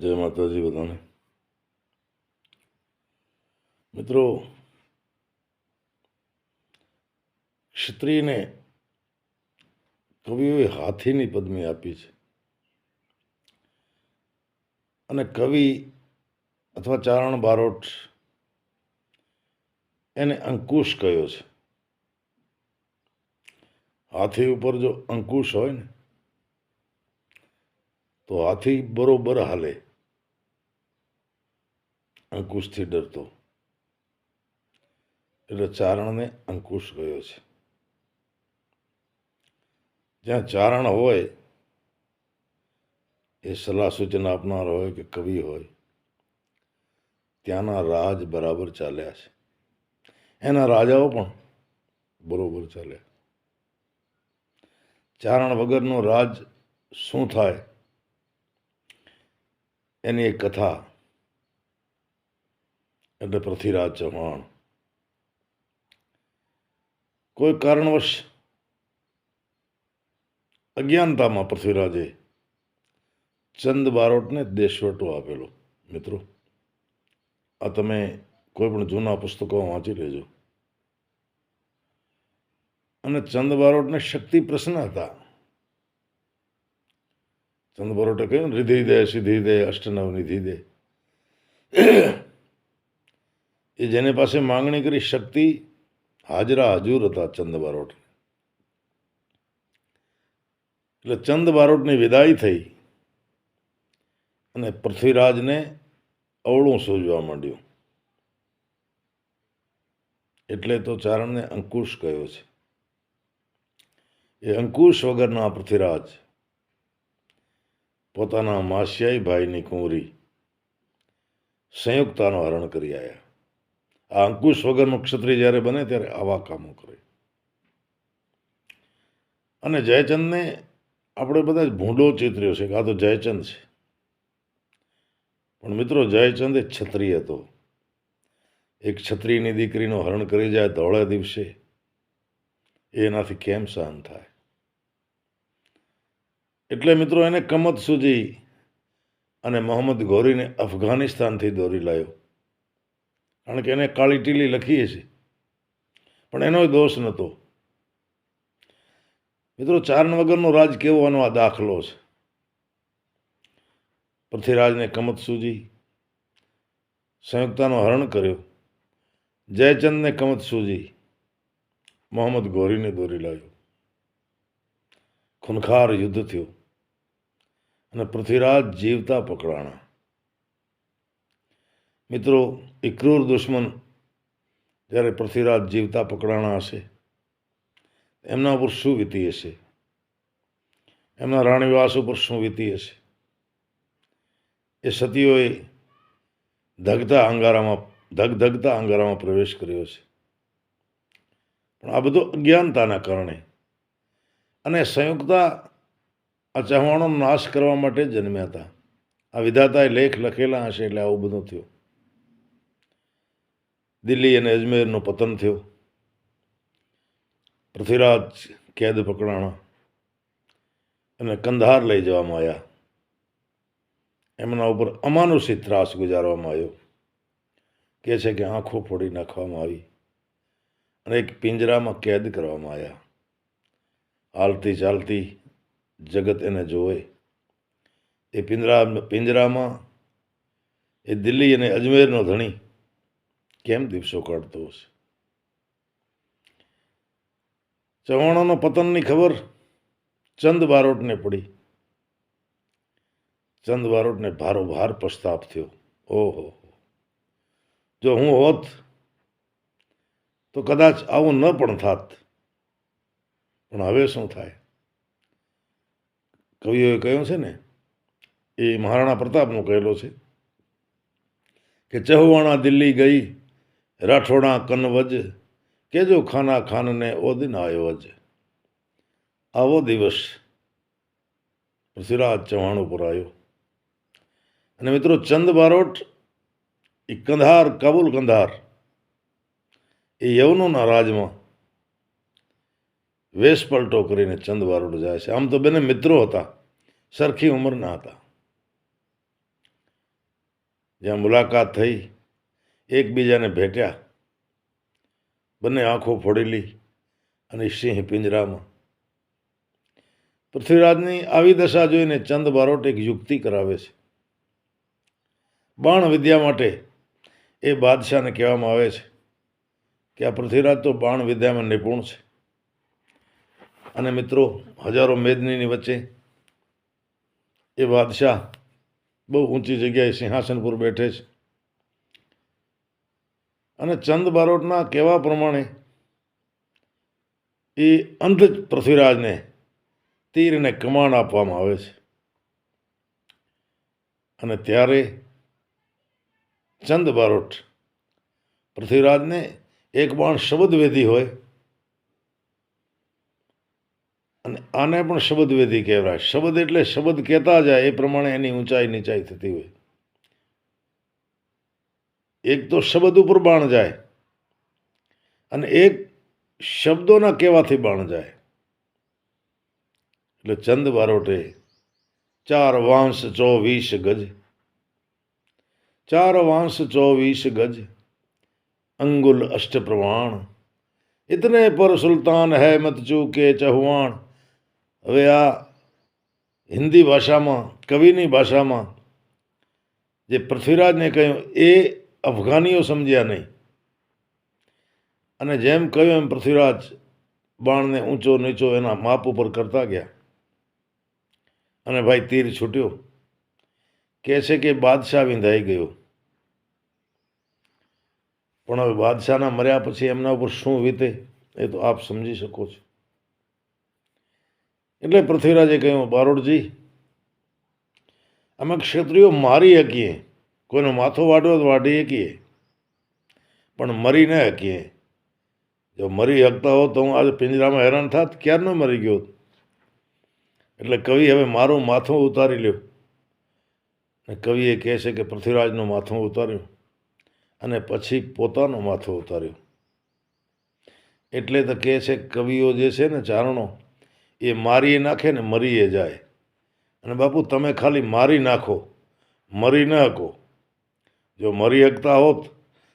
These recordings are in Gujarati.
જય માતાજી બધાને. મિત્રો, ક્ષત્રિયને કવિઓએ હાથીની પદ્મી આપી છે. અને કવિ અથવા ચારણ બારોટ એને અંકુશ કયો છે. હાથી ઉપર જો અંકુશ હોય ને, તો હાથી બરોબર હાલે. અંકુશથી ડરતો. એટલે ચારણને અંકુશ ગયો છે. જ્યાં ચારણ હોય, એ સલાહ સૂચન આપનાર હોય કે કવિ હોય, ત્યાંના રાજ બરાબર ચાલ્યા છે. એના રાજાઓ પણ બરોબર ચાલ્યા. ચારણ વગરનો રાજ શું થાય? એની એક કથા એટલે પૃથ્વીરાજ ચૌહાણ કોઈ કારણવશ અજ્ઞાનતામાં પૃથ્વીરાજે ચંદ બારોટને દેશવટો આપેલો. મિત્રો, આ તમે કોઈ પણ જૂના પુસ્તકો વાંચી લેજો. અને ચંદ બારોટને શક્તિ પ્રશ્ન હતા. ચંદ બારોટે કહ્યું, રિધિ દે સિદ્ધિ દે, અષ્ટનવ નિધિ દે. એ જેને પાસે માંગણી કરી શક્તિ, હાજરા હજુર હતા ચંદ બારોટ. એટલે ચંદ બારોટની વિદાય થઈ અને પૃથ્વીરાજને અવળું સૂઝવા માંડ્યું. એટલે તો ચારણને અંકુશ કહ્યો છે. એ અંકુશ વગરના પૃથ્વીરાજ પોતાના માસિયાઈ ભાઈની કુંવરી સંયુક્તાનું હરણ કરી આવ્યા આ અંકુશ વગરનું ક્ષત્રિય જ્યારે બને ત્યારે આવા કામો કરે. અને જયચંદને આપણે બધા જ ભૂંડો ચિતર્યો છે કે આ તો જયચંદ છે. પણ મિત્રો, જયચંદ એ છત્રી હતો. એક છત્રીની દીકરીનો હરણ કરી જાય ધોળે દિવસે એનાથી કેમ સહન થાય? એટલે મિત્રો, એને કમત સૂજી અને મોહમ્મદ ગોરીને અફઘાનિસ્તાનથી દોરી લાવ્યો કારણ કે એને કાળી ટીલી લખીએ છીએ. પણ એનો દોષ નહોતો. મિત્રો, ચારણ વગરનો રાજ કેવો આનો આ દાખલો છે? પૃથ્વીરાજને કમત સૂજી સંયુક્તાનો હરણ કર્યો. જયચંદને કમત સૂજી મોહમ્મદ ગોરીને દોરી લાવ્યો. ખૂનખાર યુદ્ધ થયું અને પૃથ્વીરાજ જીવતા પકડાણા. મિત્રો, એ ક્રૂર દુશ્મન જ્યારે પૃથ્વીરાજ જીવતા પકડાણા હશે, એમના ઉપર શું વીતી હશે? એમના રાણીવાસ ઉપર શું વીતી હશે? એ સતીઓએ ધગતા અંગારામાં ધગ ધગતા અંગારામાં પ્રવેશ કર્યો છે. પણ આ બધું અજ્ઞાનતાના કારણે અને સંયુક્તા આ ચૌહાણોનો નાશ કરવા માટે જન્મ્યા હતા. આ વિધાતાએ લેખ લખેલા હશે એટલે આવું બધું થયું. દિલ્હી અને અજમેરનું પતન થયું. પૃથ્વીરાજ કેદ પકડાણા અને કંધાર લઈ જવામાં આવ્યા. એમના ઉપર અમાનુષિત ત્રાસ ગુજારવામાં આવ્યો. કે છે કે આંખો ફોડી નાખવામાં આવી અને એક પિંજરામાં કેદ કરવામાં આવ્યા. હાલતી ચાલતી જગત એને જોવે. એ પિંજરા પિંજરામાં એ દિલ્હી અને અજમેરનો ધણી કેમ દિવસો કાઢતો હશે? ચવાણોનો પતનની ખબર ચંદ બારોટને પડી. ચંદ બારોટને ભારોભાર પસ્તાપ થયો. ઓહો. જો હું હોત, તો કદાચ આવું ન પણ થાત. પણ હવે શું થાય? કવિઓએ કહ્યું છે ને, એ મહારાણા પ્રતાપનું કહેલો છે કે ચહુવાણા દિલ્હી ગઈ રાઠોડા કનવજ કેજો ખાના ખાનને ઓ દિન આવ્યો જ આવો દિવસ પૃથ્વીરાજ ચૌહાણ ઉપર આવ્યો અને મિત્રો ચંદ બારોટ, એ કંધાર, કાબુલ કંધાર, એ યવનોના રાજમાં વેશ પલટો કરીને ચંદ બારોટ જાય છે. આમ તો બંને મિત્રો હતા, સરખી ઉંમરના હતા. જ્યાં મુલાકાત થઈ એકબીજાને ભેટ્યા. બંને આંખો ફોડેલી અને સિંહ પિંજરામાં. પૃથ્વીરાજની આવી દશા જોઈને ચંદ બારોટ એક યુક્તિ કરાવે છે. બાણ વિદ્યા માટે એ બાદશાહને કહેવામાં આવે છે કે આ પૃથ્વીરાજ તો બાણ વિદ્યામાં નિપુણ છે. અને મિત્રો, હજારો મેદનીની વચ્ચે એ બાદશાહ બહુ ઊંચી જગ્યાએ સિંહાસન પર બેઠે છે. અને ચંદ બારોટના કહેવા પ્રમાણે એ અંધ પૃથ્વીરાજને તીરને કમાણ આપવામાં આવે છે. અને ત્યારે ચંદ બારોટ પૃથ્વીરાજને એક બાણ શબ્દવેદી હોય અને આને પણ શબ્દવેદી કહેવાય. શબ્દ એટલે શબ્દ કહેતા જાય એ પ્રમાણે એની ઊંચાઈ નીચાઈ થતી હોય. એક તો શબ્દ ઉપર બાણ જાય અને એક શબ્દોના કહેવાથી બાણ જાય. એટલે ચંદ બારોટે ચાર વાંસ ચોવીસ ગજ, ચાર વાંસ ચોવીસ ગજ, અંગુલ અષ્ટ પ્રમાણ ઇતને પર સુલતાન હૈ મત ચૂકે ચહવાણ હવે આ હિન્દી ભાષામાં, કવિની ભાષામાં જે પૃથ્વીરાજને કહ્યું, એ અફઘાનીઓ સમજ્યા નહીં. અને જેમ કહ્યું એમ પૃથ્વીરાજ બાણને ઊંચો નીચો એના માપ ઉપર કરતા ગયા. અને ભાઈ તીર છૂટ્યો. કહે છે કે બાદશાહ વિંધાઈ ગયો. પણ હવે બાદશાહના મર્યા પછી એમના ઉપર શું વીતે એ તો આપ સમજી શકો છો. એટલે પૃથ્વીરાજે કહ્યું, બારોડજી, અમે ક્ષત્રિયો મારી શકીએ. કોઈનો માથો વાઢવો તો વાઢી શકીએ. પણ મરી ન શકીએ. જો મરી શકતા હો તો હું આજે પિંજરામાં હેરાન થાત ક્યારનો મરી ગયો એટલે કવિ હવે મારું માથું ઉતારી લ્યો. અને કવિએ કહે છે કે પૃથ્વીરાજનું માથું ઉતાર્યું અને પછી પોતાનું માથું ઉતાર્યું. એટલે તો કહે છે કવિઓ જે છે ને ચારણો, એ મારીએ નાખે ને મરીએ જાય. અને બાપુ, તમે ખાલી મારી નાખો, મરી ન શકો જો મરી શકતા હોત,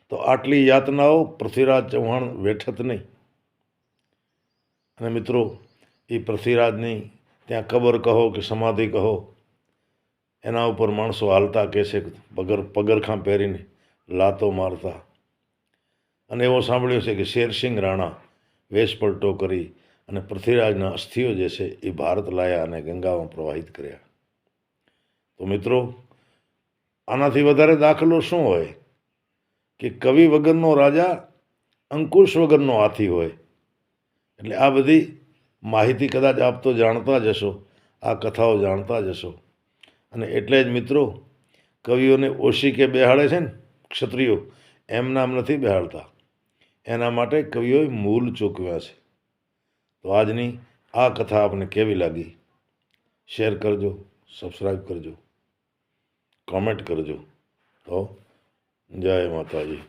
તો આટલી યાતનાઓ પૃથ્વીરાજ ચૌહાણ વેઠત નહીં. અને મિત્રો એ પૃથ્વીરાજની ત્યાં કબર કહો કે સમાધિ કહો, એના ઉપર માણસો હાલતા કહેશે પગર, પગરખાં પહેરીને લાતો મારતા. અને એવો સાંભળ્યો છે કે શેરસિંહ રાણા વેશપલટો કરી અને પૃથ્વીરાજના અસ્થિઓ જે છે એ ભારત લાયા અને ગંગામાં પ્રવાહિત કર્યા. તો મિત્રો આનાથી વધારે દાખલો શું હોય? કે કવિ વગરનો રાજા અંકુશ વગરનો હાથી હોય. એટલે આ બધી માહિતી કદાચ આપ તો જાણતા જ હશો. આ કથાઓ જાણતા જ હશો. અને એટલે જ મિત્રો, કવિઓને ઓશી કે બેહાડે છે ને ક્ષત્રિયો, એમ નામ નથી બેહાડતા. એના માટે કવિઓએ મૂલ ચૂકવ્યા છે. તો આજની આ કથા આપને કેવી લાગી? શેર કરજો સબસ્ક્રાઈબ કરજો. કોમેન્ટ કરજો. તો જય માતાજી.